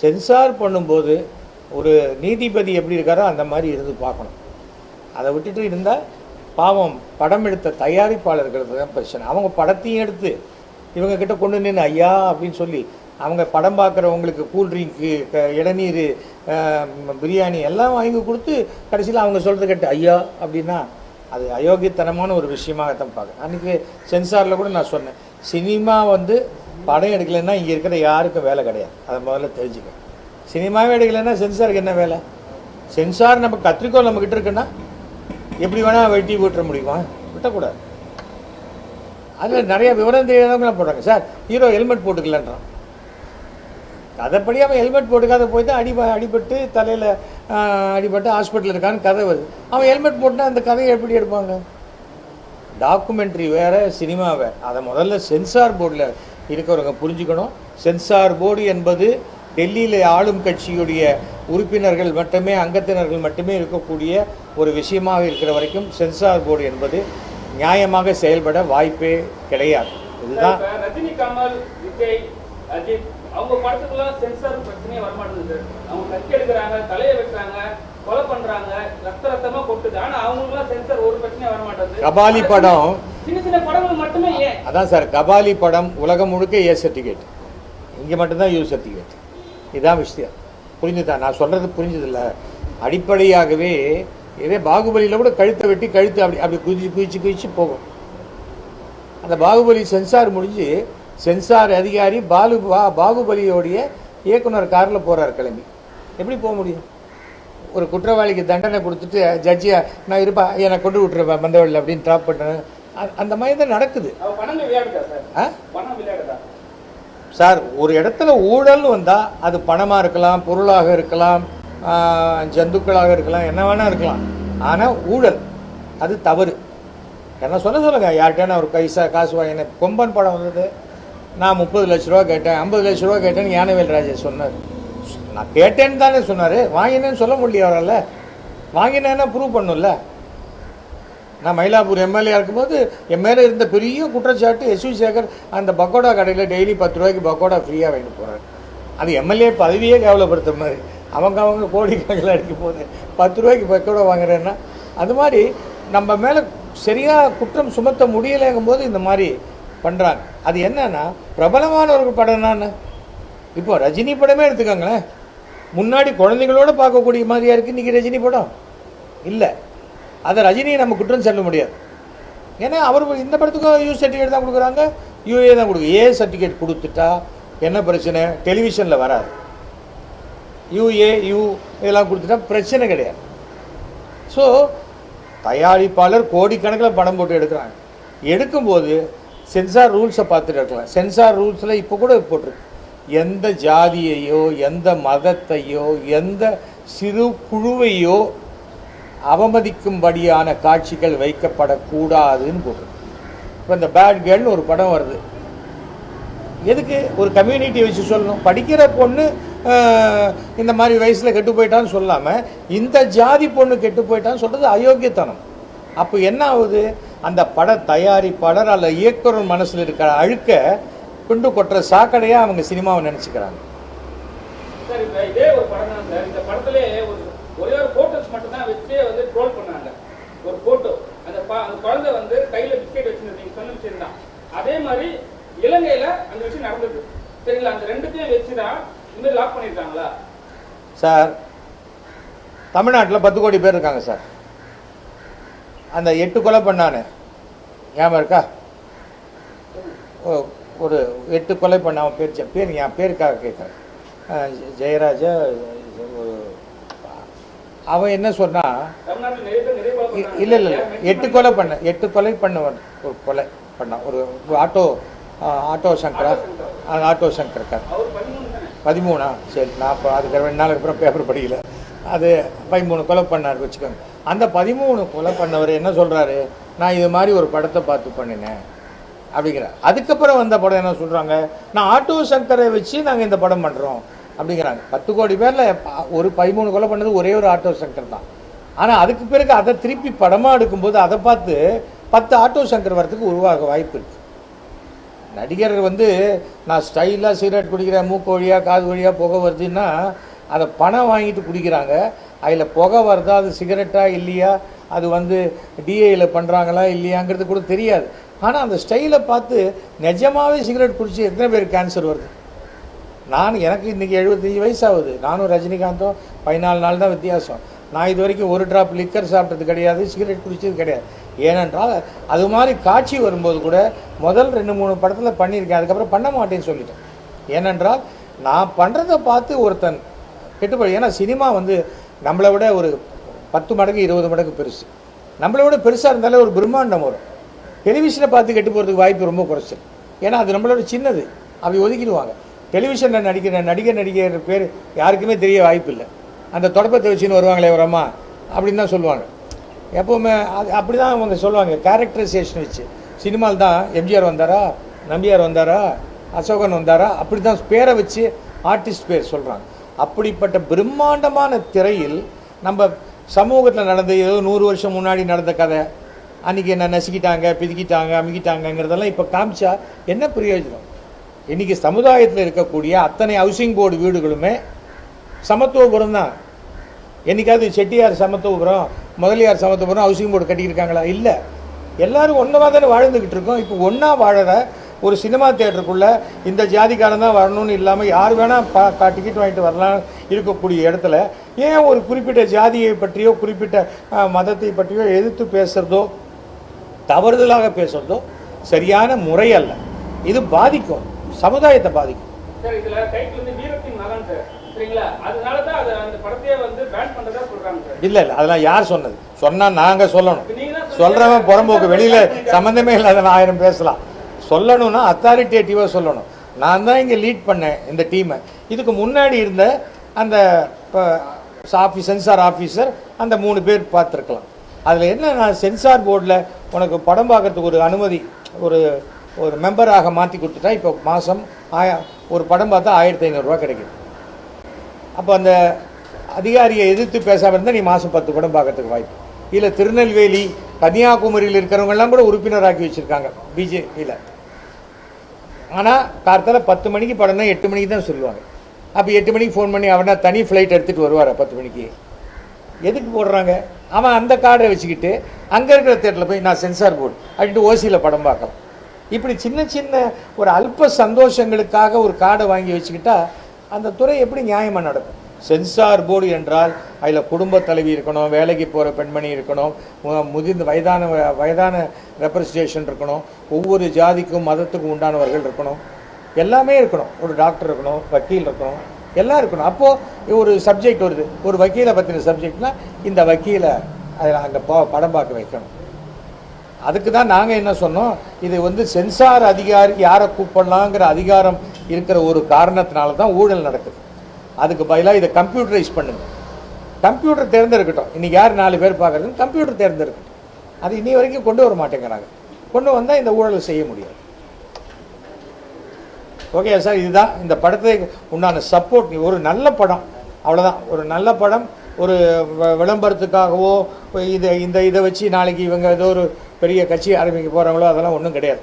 Sensor பண்ணும்போது ஒரு நீதிபதி எப்படி இருக்காரோ அந்த மாதிரி இருந்து பார்க்கணும். அதை விட்டுட்டு இருந்தால் பாவம் படம் எடுத்த தயாரிப்பாளர்களுக்கு தான் பிரச்சனை. அவங்க படத்தையும் எடுத்து இவங்க கிட்ட கொண்டு நின்று ஐயா அப்படின்னு சொல்லி அவங்க படம் பார்க்குறவங்களுக்கு கூல்ட்ரிங்க்கு இளநீர் பிரியாணி எல்லாம் வாங்கி கொடுத்து கடைசியில் அவங்க சொல்கிறது கேட்டு ஐயா அப்படின்னா அது அயோக்கியத்தனமான ஒரு விஷயமாகத்தான் பார்க்குறேன். அன்றைக்கி சென்சாரில் கூட நான் சொன்னேன் சினிமா வந்து படம் எடுக்கலைன்னா இங்கே இருக்கிற யாருக்கும் வேலை கிடையாது. அதை முதல்ல தெரிஞ்சுக்க சினிமாவே எடுக்கலைன்னா சென்சாருக்கு என்ன வேலை? சென்சார் நம்ம கத்திரிக்கோள் நம்மக்கிட்ட இருக்குன்னா எப்படி வேணால் வெட்டி விட்டுற முடியுமா? விட்டக்கூடாது. அதில் நிறைய விவரம் தெரியாதவங்களாம் போடுறாங்க. சார் ஹீரோ ஹெல்மெட் போட்டுக்கலான்றான். கதைப்படி அவன் ஹெல்மெட் போட்டுக்காத போய் தான் அடி அடிபட்டு தலையில் அடிபட்டு ஹாஸ்பிட்டல் இருக்கான்னு கதை வருது. அவன் ஹெல்மெட் போட்டுனா அந்த கதையை எப்படி எடுப்பாங்க? டாக்குமெண்ட்ரி வேறு சினிமா வேறு. அதை முதல்ல சென்சார் போர்டில் இருக்கிறவங்க புரிஞ்சுக்கணும். சென்சார் போர்டு என்பது டெல்லியில் ஆளும் கட்சியுடைய உறுப்பினர்கள் மட்டுமே அங்கத்தினர்கள் மட்டுமே இருக்கக்கூடிய ஒரு விஷயமாக இருக்கிற வரைக்கும் சென்சார் போர்டு என்பது நியாயமாக செயல்பட வாய்ப்பே கிடையாது. இதுதான் ரஜினி கமல் விஜய் அஜித் அவங்க படத்துக்குலாம் சென்சார் பிரச்சனையே வரமாட்டேங்குது. அவங்க கத்தி எடுக்கிறாங்க தலையை வெட்டுறாங்க கொலை பண்றாங்க ரத்த ரத்தமா கொட்டுது. ஆனா அவங்களுக்குலாம் சென்சார் ஒரு பிரச்சனையும் வரமாட்டேங்குது. கபாலி படம் சின்ன சின்ன படங்கள் மட்டுமே ஏன்? அதான் சார் கபாலி படம் உலகம் முழுக்க ஏ சர்டிஃபிகேட் இங்கே மட்டும்தான் யூ சர்டிஃபிகேட் இதான் விஷயம். புரிஞ்சுதா? நான் சொல்கிறது புரிஞ்சதில்ல. அடிப்படையாகவே இதே பாகுபலியில் கூட கழுத்தை வெட்டி கழுத்து அப்படி அப்படி குதிச்சு குதிச்சு குதிச்சு போகும். அந்த பாகுபலி சென்சார் முடிஞ்சு சென்சார் அதிகாரி பாலு பா பாகுபலியோடைய இயக்குனர் காரில் போகிறார் கிளம்பி. எப்படி போக முடியும்? ஒரு குற்றவாளிக்கு தண்டனை கொடுத்துட்டு ஜட்ஜியா நான் இருப்பா என்னை கொண்டு விட்டுருப்பேன் மந்தவழியில் அப்படின்னு ட்ராப் பண்ணேன் அந்த மாதிரி தான் நடக்குது. சார்? ஒரு இடத்துல ஊழல்னு வந்தால் அது பணமாக இருக்கலாம் பொருளாக இருக்கலாம் ஜந்துக்களாக இருக்கலாம் என்ன வேணால் இருக்கலாம். ஆனால் ஊழல் அது தவறு. என்ன சொல்ல சொல்லுங்க யார்கிட்ட ஒரு கைசா காசு வாங்கினேன் கொம்பன் படம் வந்தது. நான் முப்பது லட்ச ரூபா கேட்டேன் ஐம்பது லட்ச ரூபா கேட்டேன்னு ஞானவேல் ராஜா சொன்னார். நான் கேட்டேன்னு தானே சொன்னார். வாங்கினேன்னு சொல்ல முடியல அவரால். வாங்கினேன்னா ப்ரூவ் பண்ணும்ல. நான் மயிலாப்பூர் எம்எல்ஏ இருக்கும்போது என் மேலே இருந்த பெரிய குற்றச்சாட்டு எஸ் வி சேகர் அந்த பக்கோடா கடையில் டெய்லி பத்து ரூபாய்க்கு பக்கோடா ஃப்ரீயாக வாங்கிட்டு போகிறார் அது எம்எல்ஏ பதவியே கேவலப்படுத்த மாதிரி. அவங்க அவங்க கோடி கணக்கில் அடிக்க போகுது பத்து ரூபாய்க்கு பக்கோடா வாங்குறேன்னா அது மாதிரி நம்ம மேலே சரியாக குற்றம் சுமத்த முடியலைங்கும் போது இந்த மாதிரி பண்ணுறாங்க அது என்னன்னா பிரபலமான ஒரு படம் இப்போ ரஜினி படமே எடுத்துக்கோங்களேன். முன்னாடி குழந்தைங்களோட பார்க்கக்கூடிய மாதிரியா இருக்குது இன்றைக்கி ரஜினி படம்? இல்லை. அதை ரஜினியை நம்ம குற்றம் சொல்ல முடியாது. ஏன்னா அவர் இந்த படத்துக்கும் யூ சர்டிஃபிகேட் தான் கொடுக்குறாங்க யூஏ தான் கொடுக்கு ஏ சர்டிஃபிகேட் கொடுத்துட்டா என்ன பிரச்சனை? டெலிவிஷனில் வராது. யூஏ யூ இதெல்லாம் கொடுத்துட்டா பிரச்சனை கிடையாது. ஸோ தயாரிப்பாளர் கோடிக்கணக்கில் படம் போட்டு எடுக்கிறாங்க. எடுக்கும்போது சென்சார் ரூல்ஸை பார்த்துட்டு இருக்கலாம். சென்சார் ரூல்ஸில் இப்போ கூட போட்டிருக்கு. எந்த ஜாதியையோ எந்த மதத்தையோ எந்த சிறு குழுவையோ அவமதிக்கும்படியான காட்சிகள் வைக்கப்படக்கூடாதுன்னு போட்டிருக்கு. இப்போ இந்த பேட் கேர்ள்னு ஒரு படம் வருது. எதுக்கு? ஒரு கம்யூனிட்டியை வச்சு சொல்லணும். படிக்கிற பொண்ணு இந்த மாதிரி வயசில் கெட்டு போயிட்டான்னு சொல்லாமல் இந்த ஜாதி பொண்ணு கெட்டு போயிட்டான்னு சொல்கிறது அயோக்கியத்தனம். அப்போ என்ன ஆகுது? அந்த பட தயாரிப்பாளர் அல்ல இயக்குனர் மனசில் இருக்கிற அழுக்க குண்டு கொட்டுற சாக்கடையாக அவங்க சினிமாவை நினச்சிக்கிறாங்க. இதே ஒரு படம் தான் சார். இந்த படத்திலே ஒரு ஒரே ஒரு போட்டோஸ் மட்டும் தான் வச்சே வந்து ட்ரோல் பண்ணாங்க. ஒரு போட்டோ அந்த அந்த குழந்தை வந்து கையில பிஸ்கெட் வச்சிருந்தது நீங்க சொன்ன விஷயம் தான். அதே மாதிரி இலங்கையில அந்த விஷயம் நடந்தது. சரிங்களா? அந்த ரெண்டுத்தையும் வச்சுதான் இந்த மாதிரி லாக் பண்ணிருக்காங்களா சார் தமிழ்நாட்டில் பத்து கோடி பேர் இருக்காங்க சார். அந்த எட்டு கொலை பண்ணானே. ஞாபகம் இருக்கா? ஓ- ஒரு எட்டு கொலை பண்ண அவன் பேர் பேர் என் பேருக்காக கேட்குறேன். ஜெயராஜா அவன் என்ன சொன்னான் இல்லை இல்லை இ- எட்டு கொலை பண்ண எட்டு கொலை பண்ணவன் ஒரு கொலை பண்ணான். ஒரு ஒரு ஆட்டோ ஆட்டோ சங்கரா ஆட்டோ சங்கர்க்கார் பதிமூணா? சரி நான் இப்போ அதுக்கு ரெண்டு நாளுக்கு அப்புறம் பேப்பர் படிக்கல. அது பதிமூணு கொலை பண்ணார் வச்சுக்கோங்க. அந்த பதிமூணு கொலை பண்ணவர் என்ன சொல்கிறாரு நான் இது மாதிரி ஒரு படத்தை பார்த்து பண்ணினேன். அப்படிங்கிறார் அதுக்கப்புறம் வந்த படம் என்ன சொல்கிறாங்க நான் ஆட்டோ சங்கரை வச்சு நாங்கள் இந்த படம் பண்ணுறோம் அப்படிங்கிறாங்க. பத்து கோடி பேரில் ஒரு பதிமூணு கொலை பண்ணது ஒரே ஒரு ஆட்டோ சங்கர் தான். ஆனால் அதுக்கு பிறகு அதை திருப்பி படமாக எடுக்கும்போது அதை பார்த்து பத்து ஆட்டோ சங்கர் வரத்துக்கு உருவாக வாய்ப்பு இருக்குது நடிகர் வந்து நான் ஸ்டைலாக சிகரெட் குடிக்கிறேன் மூக்கு வழியாக காது வழியாக புகை வருதுன்னா அதை பணம் வாங்கிட்டு குடிக்கிறாங்க. அதில் புகை வருதா அது சிகரெட்டா இல்லையா அது வந்து டிஏயில் பண்ணுறாங்களா இல்லையாங்கிறது கூட தெரியாது. ஆனால் அந்த ஸ்டைலை பார்த்து நிஜமாகவே சிகரெட் குடிச்சு எத்தனை பேர் கேன்சர் வருது? நான் எனக்கு இன்றைக்கி எழுபத்தஞ்சி வயசாகுது. நானும் ரஜினிகாந்தும் பதினாலு நாள் தான் வித்தியாசம். நான் இது வரைக்கும் ஒரு ட்ராப் லிக்கர் சாப்பிட்டது கிடையாது சிகரெட் குடிச்சது கிடையாது. ஏனென்றால் அது மாதிரி காட்சி வரும்போது கூட முதல் ரெண்டு மூணு படத்தில் பண்ணியிருக்கேன். அதுக்கப்புறம் பண்ண மாட்டேன்னு சொல்லிட்டேன். ஏனென்றால் நான் பண்ணுறதை பார்த்து ஒருத்தன் கெட்டுப்போய் ஏன்னா சினிமா வந்து நம்மளை விட ஒரு பத்து மடங்கு இருபது மடங்கு பெருசு. நம்மளை விட பெருசாக இருந்தாலே ஒரு பிரம்மாண்டம் வரும். டெலிவிஷனை பார்த்து கெட்டு போகிறதுக்கு வாய்ப்பு ரொம்ப குறைச்சல். ஏன்னா அது நம்மளோட சின்னது. அப்படி ஒதுக்கிடுவாங்க. டெலிவிஷனில் நடிக்கிற நடிகர் நடிகர் பேர் யாருக்குமே தெரிய வாய்ப்பு இல்லை. அந்த தொடப்பத்தை வச்சுன்னு வருவாங்களே ஒரு அம்மா அப்படின்னு தான் சொல்லுவாங்க. எப்போவுமே அது அப்படி தான் அவங்க சொல்லுவாங்க. கேரக்டரைசேஷன் வச்சு. சினிமாவில் தான் எம்ஜிஆர் வந்தாரா நம்பியார் வந்தாரா அசோகன் வந்தாரா அப்படி தான் பேரை வச்சு ஆர்டிஸ்ட் பேர் சொல்கிறாங்க அப்படிப்பட்ட பிரம்மாண்டமான திரையில் நம்ம சமூகத்தில் நடந்த ஏதோ நூறு வருஷம் முன்னாடி நடந்த கதை. அன்றைக்கி என்ன நசுக்கிட்டாங்க பிதுக்கிட்டாங்க அமுக்கிட்டாங்கங்கிறதெல்லாம் இப்போ காமிச்சா என்ன பிரயோஜனம்? இன்றைக்கி சமுதாயத்தில் இருக்கக்கூடிய அத்தனை ஹவுசிங் போர்டு வீடுகளுமே சமத்துவபுரம் தான். என்றைக்காவது செட்டியார் சமத்துவபுரம் முதலியார் சமத்துவபுரம் ஹவுசிங் போர்டு கட்டியிருக்காங்களா? இல்லை. எல்லாரும் ஒன்றா தானே வாழ்ந்துக்கிட்டு இருக்கோம். இப்போ ஒன்றா வாழற ஒரு சினிமா தேட்டருக்குள்ளே இந்த ஜாதிக்காரன் தான் வரணும்னு இல்லாமல் யார் வேணால் பா டிக்கெட் வாங்கிட்டு வரலாம் இருக்கக்கூடிய இடத்துல ஏன் ஒரு குறிப்பிட்ட ஜாதியை பற்றியோ குறிப்பிட்ட மதத்தை பற்றியோ எதிர்த்து பேசுகிறதோ தவறுதலாக பேசுகிறதோ சரியான முறை அல்ல. இது பாதிக்கும். சமுதாயத்தை பாதிக்கும். இல்லை இல்லை. அதெல்லாம் யார் சொன்னது? சொல்லணும். இப்ப நீங்க தான் சொல்கிறவன் புறம்போக்கு வெளியில் சம்மந்தமே இல்லாத ஆயிரம் பேசலாம். சொல்லணும்னா அத்தாரிட்டேட்டிவாக சொல்லணும். நான் தான் இங்கே லீட் பண்ணேன் இந்த டீமை இதுக்கு முன்னாடி இருந்த அந்த ஆஃபீ சென்சார் ஆஃபீஸர் அந்த மூணு பேர் பார்த்துருக்கலாம். அதில் என்ன நான் சென்சார் போர்டில் உனக்கு படம் பார்க்கறதுக்கு ஒரு அனுமதி ஒரு ஒரு மெம்பராக மாற்றி கொடுத்துட்டா இப்போ மாதம் ஆயா ஒரு படம் பார்த்தா ஆயிரத்தி ஐநூறுரூவா கிடைக்குது. அப்போ அந்த அதிகாரியை எதிர்த்து பேசாமல் இருந்தால் நீ மாதம் பத்து படம் பார்க்கறதுக்கு வாய்ப்பு. இல்லை திருநெல்வேலி கன்னியாகுமரியில் இருக்கிறவங்கெல்லாம் கூட உறுப்பினராக்கி வச்சுருக்காங்க பிஜேபியில் ஆனால் கார்த்தால பத்து மணிக்கு படம்னா எட்டு மணிக்கு தான் சொல்லுவாங்க. அப்போ எட்டு மணிக்கு ஃபோன் பண்ணி அவனா தனி ஃப்ளைட் எடுத்துகிட்டு வருவார் பத்து மணிக்கு? எதுக்கு போடுறாங்க? அவன் அந்த கார்டை வச்சுக்கிட்டு அங்கே இருக்கிற தேட்டரில் போய் நான் சென்சார் போர்டு அப்படின்ட்டு ஓசியில் படம் பார்க்கலாம் இப்படி சின்ன சின்ன ஒரு அல்ப சந்தோஷங்களுக்காக ஒரு கார்டை வாங்கி வச்சுக்கிட்டா அந்த துறை எப்படி நியாயமாக நடக்கும்? சென்சார் போர்டு என்றால் அதில் குடும்ப தலைவி இருக்கணும் வேலைக்கு போகிற பெண்மணி இருக்கணும் மு- முதிர்ந்த வயதான வயதான ரெப்ரசன்டேஷன் இருக்கணும் ஒவ்வொரு ஜாதிக்கும் மதத்துக்கும் உண்டானவர்கள் இருக்கணும். எல்லாமே இருக்கணும். ஒரு டாக்டர் இருக்கணும் வக்கீல் இருக்கணும். எல்லாம் இருக்கணும். அப்போது ஒரு சப்ஜெக்ட் வருது. ஒரு வக்கீலை பற்றின சப்ஜெக்ட்னால் இந்த வக்கீலை அதில் அங்கே படம் பார்க்க வைக்கணும். அதுக்கு தான் நாங்கள் என்ன சொன்னோம்? இது வந்து சென்சார் அதிகாரி யாரை கூப்பிடலாங்கிற அதிகாரம் இருக்கிற ஒரு காரணத்தினால தான் ஊழல் நடக்குது. அதுக்கு பதிலாக இதை கம்ப்யூட்டரைஸ் பண்ணுங்கள் கம்ப்யூட்டர் தேர்ந்தெடுக்கட்டும். இன்றைக்கி யார் நாலு பேர் பார்க்குறதுன்னு கம்ப்யூட்டர் தேர்ந்தெடுக்கட்டும். அது இனி வரைக்கும் கொண்டு வர மாட்டேங்கிறாங்க. கொண்டு வந்தால் இந்த ஊழலை செய்ய முடியாது. Okay sir? இதுதான் இந்த படத்துக்கு உண்டான சப்போர்ட் ஒரு நல்ல படம். அவ்வளோதான் ஒரு நல்ல படம் ஒரு வ- விளம்பரத்துக்காகவோ இதை இந்த இதை வச்சு நாளைக்கு இவங்க ஏதோ ஒரு பெரிய கட்சி ஆரம்பிக்க போகிறாங்களோ அதெல்லாம் ஒன்றும் கிடையாது.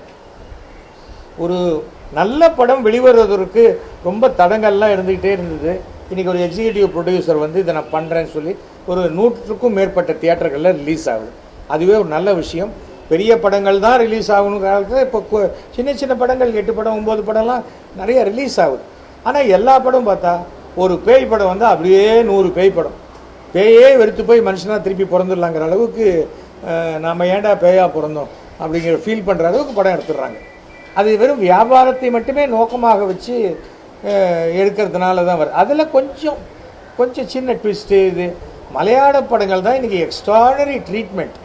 ஒரு நல்ல படம் வெளிவருவதற்கு ரொம்ப தடங்கள்லாம் இருந்துக்கிட்டே இருந்தது. இன்றைக்கி ஒரு எக்ஸிக்யூட்டிவ் ப்ரொடியூசர் வந்து இதை நான் பண்ணுறேன்னு சொல்லி ஒரு நூற்றுக்கும் மேற்பட்ட தியேட்டர்களில் ரிலீஸ் ஆகுது. அதுவே ஒரு நல்ல விஷயம். பெரிய படங்கள் தான் ரிலீஸ் ஆகணும் காலத்தில் இப்போ சின்ன சின்ன படங்கள் எட்டு படம் ஒம்பது படம்லாம் நிறைய ரிலீஸ் ஆகுது. ஆனால் எல்லா படம் பார்த்தா ஒரு பேய் படம் வந்து அப்படியே நூறு பேய் படம். பேயே வெறுத்து போய் மனுஷனாக திருப்பி பிறந்துடலாங்கிற அளவுக்கு நாம் ஏண்டா ஏன்டா பிறந்தோம் அப்படிங்கிற ஃபீல் பண்ணுற அளவுக்கு படம் எடுத்துடுறாங்க. அது வெறும் வியாபாரத்தை மட்டுமே நோக்கமாக வச்சு எடுக்கிறதுனால தான் வருது அதில் கொஞ்சம் கொஞ்சம் சின்ன ட்விஸ்ட்டு இது. மலையாள படங்கள் தான் இன்றைக்கி எக்ஸ்ட்ராடனரி ட்ரீட்மெண்ட்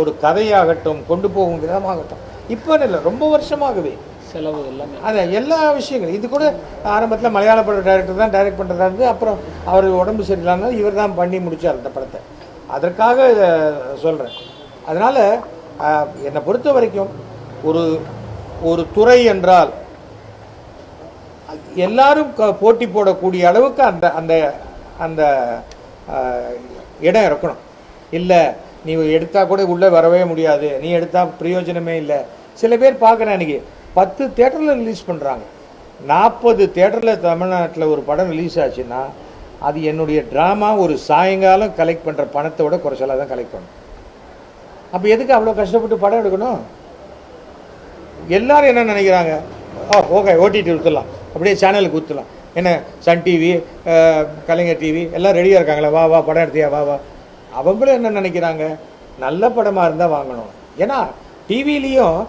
ஒரு கதையாகட்டும் கொண்டு போகும் விதமாகட்டும். இப்போ இல்லை ரொம்ப வருஷமாகவே செலவு எல்லாமே. அது எல்லா விஷயங்களும். இது கூட ஆரம்பத்தில் மலையாள பட டைரக்டர் தான் டைரக்ட் பண்ணுறதா இருந்து அப்புறம் அவர் உடம்பு சரியில்லாமல் இவர் தான் பண்ணி முடிச்சார் அந்த படத்தை. அதற்காக இதை சொல்கிறேன் அதனால் என்னை பொறுத்த வரைக்கும் ஒரு ஒரு துறை என்றால் எல்லாரும் க- போட்டி போடக்கூடிய அளவுக்கு அந்த அந்த அந்த இடம் இருக்கணும் இல்லை நீ எடுத்தால் கூட உள்ளே வரவே முடியாது. நீ எடுத்தால் பிரயோஜனமே இல்லை. சில பேர் பார்க்குறேன் அன்றைக்கி பத்து தேட்டரில் ரிலீஸ் பண்ணுறாங்க நாற்பது தேட்டரில் தமிழ்நாட்டில் ஒரு படம் ரிலீஸ் ஆச்சுன்னா அது என்னுடைய ட்ராமா ஒரு சாயங்காலம் கலெக்ட் பண்ணுற பணத்தை விட குறைச்சலாக தான் கலெக்ட் பண்ணும். அப்போ எதுக்கு அவ்வளோ கஷ்டப்பட்டு படம் எடுக்கணும்? எல்லாரும் என்ன நினைக்கிறாங்க? ஆ ஓகே ஓடிடி ஊற்றலாம் அப்படியே சேனலுக்கு ஊற்றலாம் என்ன சன் டிவி கலைஞர் டிவி எல்லாம் ரெடியாக இருக்காங்களே. வா வா படம் எடுத்தியா? வா வா. அவங்களும் என்ன நினைக்கிறாங்க? நல்ல படமாக இருந்தால் வாங்கணும். ஏன்னா டிவிலையும்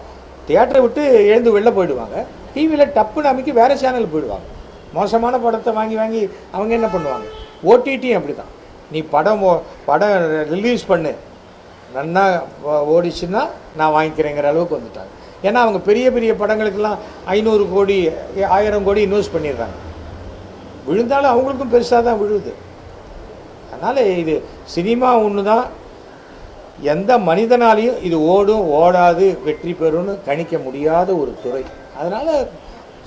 தியேட்டரை விட்டு எழுந்து வெளில போயிடுவாங்க. டிவியில் டப்புன்னு அமைக்கி வேறு சேனல் போயிடுவாங்க. மோசமான படத்தை வாங்கி வாங்கி அவங்க என்ன பண்ணுவாங்க? ஓடிடியும் அப்படி தான் நீ படம் ஓ- படம் ரிலீஸ் பண்ணு. நன்னா ஓடிச்சுன்னா நான் வாங்கிக்கிறேங்கிற அளவுக்கு வந்துட்டாங்க. ஏன்னா அவங்க பெரிய பெரிய படங்களுக்கெல்லாம் ஐநூறு கோடி ஆயிரம் கோடி இன்வெஸ்ட் பண்ணிடுறாங்க. விழுந்தாலும் அவங்களுக்கும் பெருசாக தான் விழுது. அதனால் இது சினிமா ஒன்று தான் எந்த மனிதனாலையும் இது ஓடும் ஓடாது வெற்றி பெறும்னு கணிக்க முடியாத ஒரு துறை. அதனால்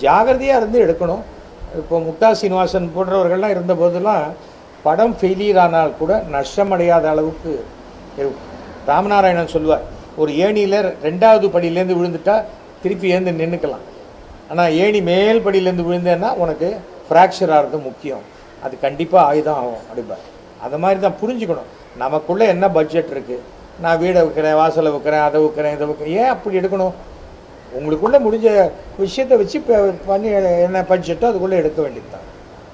ஜாகிரதையாக இருந்து எடுக்கணும். இப்போ முக்தா சீனிவாசன் போன்றவர்கள்லாம் இருந்த போதெல்லாம் படம் ஃபெயிலியர் ஆனால் கூட நஷ்டமடையாத அளவுக்கு இருக்கும் ராமநாராயணன் சொல்லுவார் ஒரு ஏணியில் ரெண்டாவது படியிலேருந்து விழுந்துட்டா திருப்பி ஏந்து நின்றுக்கலாம் ஆனால் ஏணி மேல் படியிலேருந்து விழுந்தேன்னா உனக்கு ஃப்ராக்சர் ஆகிறது முக்கியம். அது கண்டிப்பாக ஆயுதம் ஆகும் அப்படிம்பார் அதை மாதிரி தான் புரிஞ்சுக்கணும். நமக்குள்ளே என்ன பட்ஜெட் இருக்குது நான் வீடை விற்கிறேன் வாசலை விற்கிறேன் அதை விற்கிறேன் இதை வைக்கிறேன். ஏன் அப்படி எடுக்கணும்? உங்களுக்குள்ளே முடிஞ்ச விஷயத்தை வச்சு பண்ணி என்ன பட்ஜெட்டோ அதுக்குள்ளே எடுக்க வேண்டியது தான்